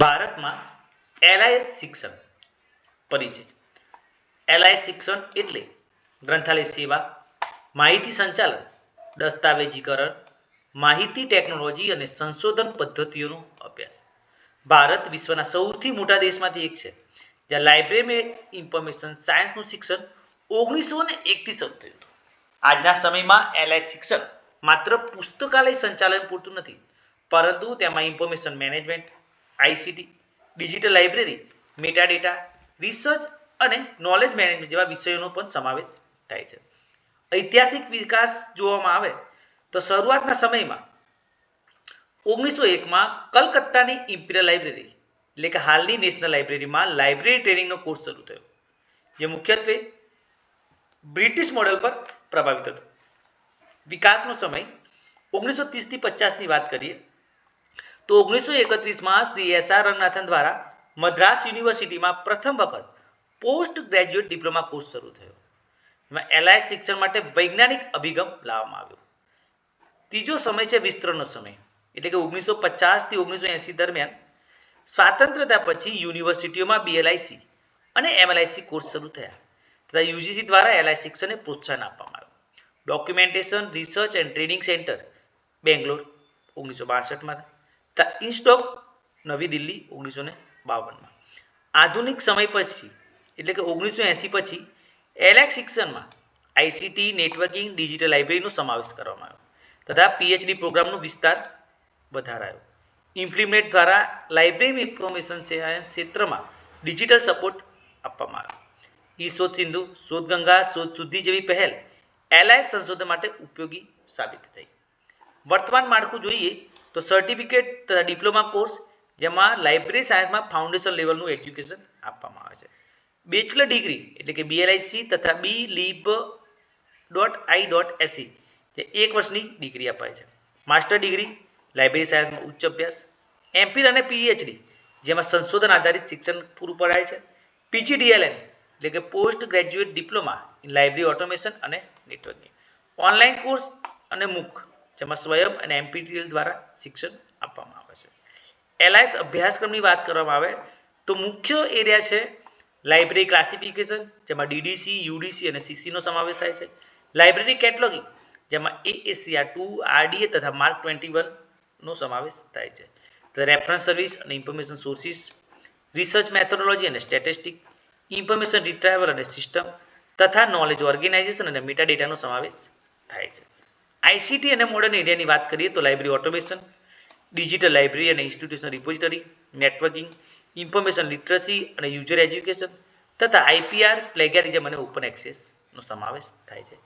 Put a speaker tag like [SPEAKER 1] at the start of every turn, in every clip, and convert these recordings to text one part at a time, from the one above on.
[SPEAKER 1] ભારતમાં એલઆઈએસ શિક્ષણ પરિચય. એલઆઈએસ શિક્ષણ એટલે ગ્રંથાલય સેવા, માહિતી સંચાલન, દસ્તાવેજીકરણ, માહિતી ટેકનોલોજી અને સંશોધન પદ્ધતિઓનો અભ્યાસ. ભારત વિશ્વના સૌથી મોટા દેશમાંથી એક છે, જ્યાં લાઇબ્રેરી ઇન્ફોર્મેશન સાયન્સનું શિક્ષણ ઓગણીસો ને એકથી શરૂ થયું હતું. આજના સમયમાં એલઆઈએસ શિક્ષણ માત્ર પુસ્તકાલય સંચાલન પૂરતું નથી, પરંતુ તેમાં information management ICT, digital library, metadata, research અને નોલેજ મેનેજમેન્ટ જેવા વિષયોનો પણ સમાવેશ થાય છે. ઐતિહાસિક વિકાસ જોવામાં આવે તો શરૂઆતના સમયમાં ઓગણીસો એકમાં કલકત્તાની ઇમ્પિરિયલ લાઇબ્રેરી, એટલે કે હાલની નેશનલ લાઇબ્રેરીમાં લાઇબ્રેરી ટ્રેનિંગનો કોર્સ શરૂ થયો, જે મુખ્યત્વે બ્રિટિશ મોડેલ પર પ્રભાવિત હતો. વિકાસનો સમય ઓગણીસો ત્રીસથી પચાસની વાત કરીએ તો ઓગણીસો એકત્રીસમાં શ્રી એસ આર રંગનાથન દ્વારા મદ્રાસ યુનિવર્સિટીમાં પ્રથમ વખત પોસ્ટ ગ્રેજ્યુએટ ડિપ્લોમા કોર્સ શરૂ થયો. એમાં એલઆઈ શિક્ષણ માટે વૈજ્ઞાનિક અભિગમ લાવવામાં આવ્યો. ત્રીજો સમય છે વિસ્તરણનો સમય. એટલે કે ઓગણીસો પચાસથી ઓગણીસો એંસી દરમિયાન સ્વાતંત્રતા પછી યુનિવર્સિટીઓમાં બીએલઆઈસી અને એમએલઆઈસી કોર્સ શરૂ થયા. તથા યુજીસી દ્વારા એલઆઈ શિક્ષણને પ્રોત્સાહન આપવામાં આવ્યું. Documentation research and training centre Bangalore ઓગણીસો બાસઠમાં. તથા ઇન્સ્ટોક નવી દિલ્હી ઓગણીસો ને બાવનમાં. આધુનિક સમય પછી, એટલે કે ઓગણીસો એંસી પછી એલેક શિક્ષણમાં આઈસીટી, નેટવર્કિંગ, ડિજિટલ લાઇબ્રેરીનો સમાવેશ કરવામાં આવ્યો. તથા પીએચડી પ્રોગ્રામનો વિસ્તાર વધારાયો. ઇમ્પ્લિમેન્ટ દ્વારા લાઇબ્રેરી ઇન્ફોર્મેશન ક્ષેત્રમાં ડિજિટલ સપોર્ટ આપવામાં આવ્યો. ઈ શોધ સિંધુ, શોધ ગંગા, શોધ શુદ્ધિ જેવી પહેલ એલઆઈ સંશોધન માટે ઉપયોગી સાબિત થઈ. વર્તમાન માળખું જોઈએ તો સર્ટિફિકેટ તથા ડિપ્લોમા કોર્સ જેમાં લાઇબ્રેરી સાયન્સમાં ફાઉન્ડેશન લેવલનું એજ્યુકેશન આપવામાં આવે છે. બેચલર ડિગ્રી એટલે કે બીએલઆઈસી તથા બી લીબ ડોટ આઈ ડોટ એસી જે એક વર્ષની ડિગ્રી અપાય છે. માસ્ટર ડિગ્રી લાઇબ્રેરી સાયન્સમાં ઉચ્ચ અભ્યાસ એમપીલ અને પીએચડી જેમાં સંશોધન આધારિત શિક્ષણ પૂરું પડાય છે. પીજીડીએલએમ એટલે કે post graduate diploma in library automation અને નેટવર્કિંગ ઓનલાઈન કોર્સ અને મૂક જેમાં સ્વયં અને એમપીટીએલ દ્વારા શિક્ષણ આપવામાં આવે છે. એલઆઈએસ અભ્યાસક્રમની વાત કરવામાં આવે તો મુખ્ય એરિયા છે લાઇબ્રેરી ક્લાસિફિકેશન, જેમાં ડીડીસી, યુડીસી અને સીસીનો સમાવેશ થાય છે. લાઇબ્રેરી કેટલોગિંગ, જેમાં એએસસીઆર ટુ, આરડીએ તથા માર્ક ટ્વેન્ટી વનનો સમાવેશ થાય છે. તો રેફરન્સ સર્વિસ અને ઇન્ફોર્મેશન સોર્સિસ, રિસર્ચ મેથોડોલોજી અને સ્ટેટિસ્ટિક ઇન્ફોર્મેશન રિટ્રાઈવલ અને સિસ્ટમ તથા નોલેજ ઓર્ગેનાઇઝેશન અને મેટા ડેટાનો સમાવેશ થાય છે. આઈસીટી અને મોડર્ન ઇન્ડિયાની વાત કરીએ તો લાઇબ્રેરી ઓટોમેશન ડિજિટલ લાઇબ્રેરી અને institutional repository networking information literacy અને યુઝર એજ્યુકેશન તથા આઈપીઆર પ્લેગેરિઝમ અને ઓપન એક્સેસનો સમાવેશ થાય છે.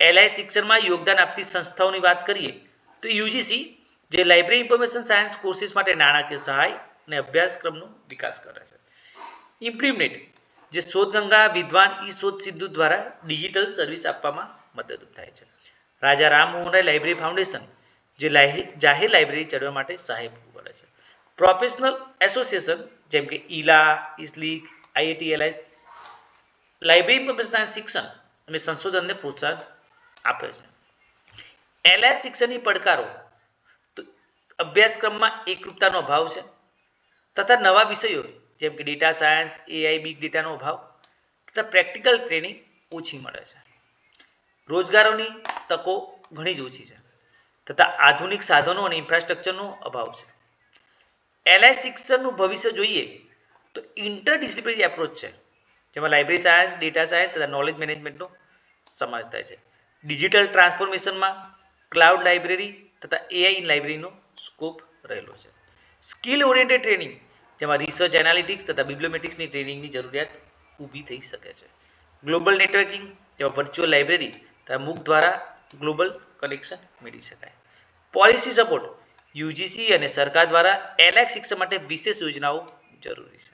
[SPEAKER 1] એલઆઈ શિક્ષણમાં યોગદાન આપતી સંસ્થાઓની વાત કરીએ તો યુજીસી, જે લાઇબ્રેરી ઇન્ફોર્મેશન સાયન્સ કોર્સિસ માટે નાણાકીય સહાય અને અભ્યાસક્રમનો વિકાસ કરે છે. ઇમ્પ્લિમેન્ટ જે શોધગંગા, વિદ્વાન, ઈ શોધ સિદ્ધુ દ્વારા ડિજિટલ સર્વિસ આપવામાં મદદરૂપ થાય છે. રાજા રામ રાય લાઇબ્રેરી ફાઉન્ડેશન જે જાહેર લાઇબ્રેરી ચડવા માટે સહાય પૂરું કરે છે. પ્રોફેશનલ એસોસિએશન જેમ કે ILA IASLIC IITLI library professional શિક્ષણ અને સંશોધનને પ્રોત્સાહન આપે છે. એલઆઈ શિક્ષણની પડકારો અભ્યાસક્રમમાં એકરૂપતાનો અભાવ છે, તથા નવા વિષયો, જેમ કે ડેટા સાયન્સ એઆઈ બિગ ડેટાનો અભાવ, તથા પ્રેક્ટિકલ ટ્રેનિંગ ઓછી મળે છે. રોજગારોની તકો ઘણી જ ઓછી છે. તથા આધુનિક સાધનો અને ઇન્ફ્રાસ્ટ્રક્ચરનો અભાવ છે. એલઆઈ શિક્ષણનું ભવિષ્ય જોઈએ તો ઇન્ટરડિસિપ્લિનરી એપ્રોચ છે, જેમાં લાઇબ્રેરી સાયન્સ ડેટા સાયન્સ તથા નોલેજ મેનેજમેન્ટનો સમાવેશ થાય છે. ડિજિટલ ટ્રાન્સફોર્મેશનમાં ક્લાઉડ લાઇબ્રેરી તથા એઆઈ ઇન લાઇબ્રેરીનો સ્કોપ રહેલો છે. સ્કિલ ઓરિએન્ટેડ ટ્રેનિંગ જેમાં રિસર્ચ એનાલિટિક્સ તથા બિબ્લોમેટિક્સની ટ્રેનિંગની જરૂરિયાત ઊભી થઈ શકે છે. ગ્લોબલ નેટવર્કિંગ જેમાં વર્ચ્યુઅલ લાઇબ્રેરી તથા મૂક દ્વારા ગ્લોબલ કનેક્શન મેળવી શકાય. પોલિસી સપોર્ટ યુજીસી અને સરકાર દ્વારા એલએક્સ શિક્ષણ માટે વિશેષ યોજનાઓ જરૂરી છે.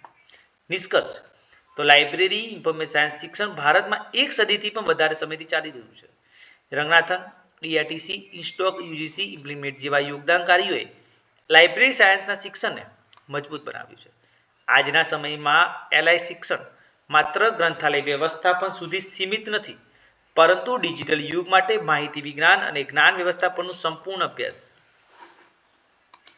[SPEAKER 1] નિષ્કર્ષ તો લાઇબ્રેરી ઇન્ફોર્મેશન સાયન્સ શિક્ષણ ભારતમાં એક સદીથી પણ વધારે સમયથી ચાલી રહ્યું છે. રંગનાથન ડીઆરટીસી ઇન્સ્ટોક યુજીસી ઇમ્પ્લિમેન્ટ જેવા યોગદાનકારીઓએ લાઇબ્રેરી સાયન્સના શિક્ષણને મજબૂત બનાવ્યું છે. આજના સમયમાં એલઆઈ શિક્ષણ માત્ર ગ્રંથાલય વ્યવસ્થાપન સુધી સીમિત નથી પરંતુ ડિજિટલ યુગ માટે માહિતી વિજ્ઞાન અને જ્ઞાન વ્યવસ્થાપનનું સંપૂર્ણ અભ્યાસ.